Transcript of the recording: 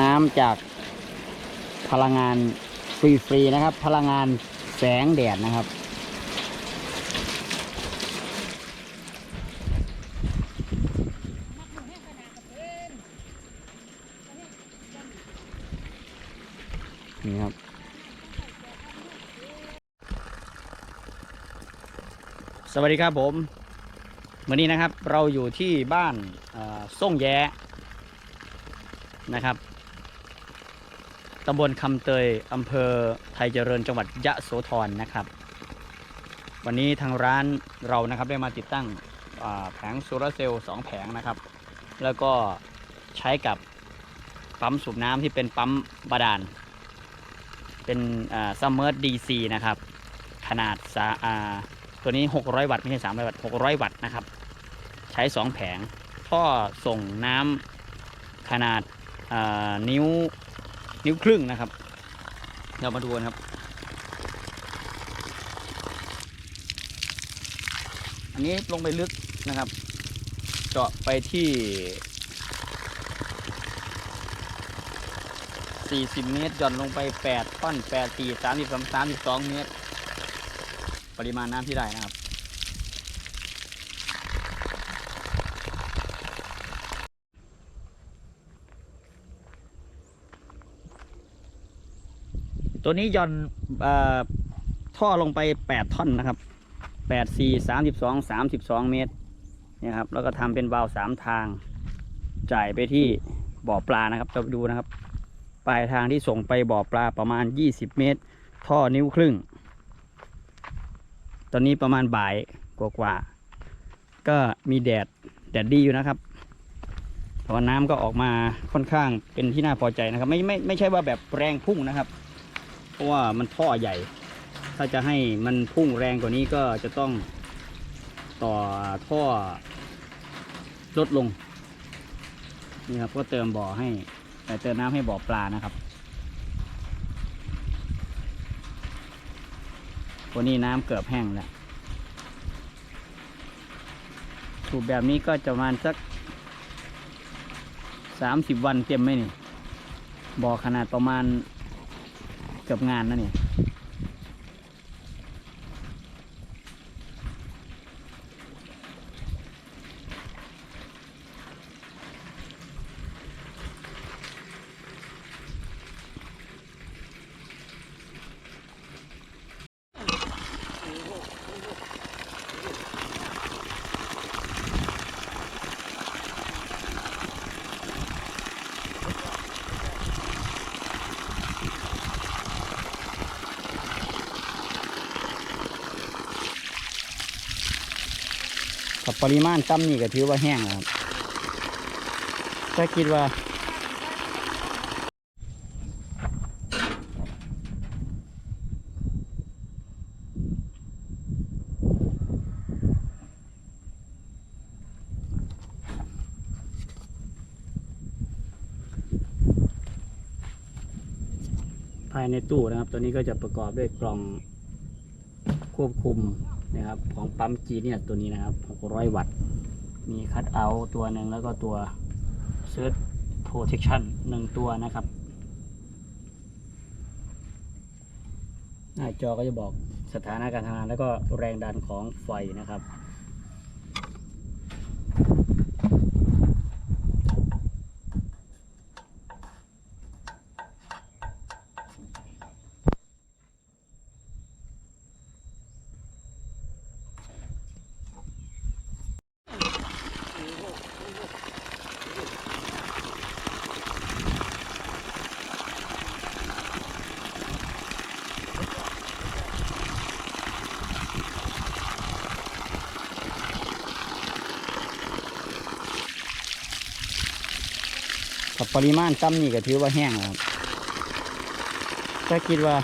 น้ำจากพลังงานฟรีๆนะครับ พลังงานแสงแดดนะครับนี่ครับสวัสดีครับผมวันนี้นะครับเราอยู่ที่บ้านส่งแย้นะครับ ตำบลคำเตยอำเภอไทยเจริญจังหวัดยะโสธรนะครับ วันนี้ทางร้านเรานะครับได้มาติดตั้งแผงโซลาร์เซลล์สองแผงนะครับ แล้วก็ใช้กับปั๊มสูบน้ำที่เป็นปั๊มบาดาล เป็นซัมเมอร์ดีซีนะครับ ขนาดาาตัวนี้ 600 วัตต์ไม่ใช่300วัตต์600 วัตต์นะครับ ใช้ 2 แผงท่อส่งน้ำขนาดานิ้ว นิ้วครึ่งนะครับ เรามาดูกันครับ อันนี้ลงไปลึกนะครับ เจาะไปที่ 40 เมตรหย่อนลงไป8ท่อน8 4 33 32 เมตร ปริมาณน้ำที่ได้นะครับ ตัวนี้ย่อนอท่อลงไป 8 ท่อนนะครับ 8 4 32 32 เมตรเนี่ยครับ แล้วก็ทำเป็นวาล์ว3ทาง จ่ายไปที่บ่อปลานะครับเราดูนะครับ ปลายทางที่ส่งไปบ่อปลาประมาณ 20 เมตร ท่อนิ้วครึ่ง ตอนนี้ประมาณบ่ายกว่าๆก็มีแดดแดดดีอยู่นะครับแต่ว่าน้ำก็ออกมาค่อนข้างเป็นที่น่าพอใจนะครับ ไม่ไม่ไม่ใช่ว่าแบบแรงพุ่งนะครับ เพราะว่ามันท่อใหญ่ ถ้าจะให้มันพุ่งแรงกว่านี้ก็จะต้องต่อท่อลดลง นี่ครับก็เติมบ่อให้แต่เติมน้ำให้บ่อปลานะครับวันนี้น้ำเกือบแห้งแล้วสูบแบบนี้ก็จะประมาณสักสามสิบวันเต็มไหมนี่บ่อขนาดประมาณ กับงานนะนี่ กับปริมาณต่ำนี่ก็ถือว่าแห้งแล้วครับถ้าคิดว่าภายในตู้นะครับ ตัวนี้ก็จะประกอบด้วยกล่องควบคุม นะครับ ของปั๊มจีเนี่ยตัวนี้นะครับ 600 วัตต์ มีคัตเอาตัวหนึ่งแล้วก็ตัวเซิร์ชโปรเทคชั่นหนึ่งตัวนะครับ หน้าจอก็จะบอกสถานะการทำงานแล้วก็แรงดันของไฟนะครับ กับปริมาณต่ำนี่ก็ถือว่าแห้งแล้วครับถ้าคิดว่า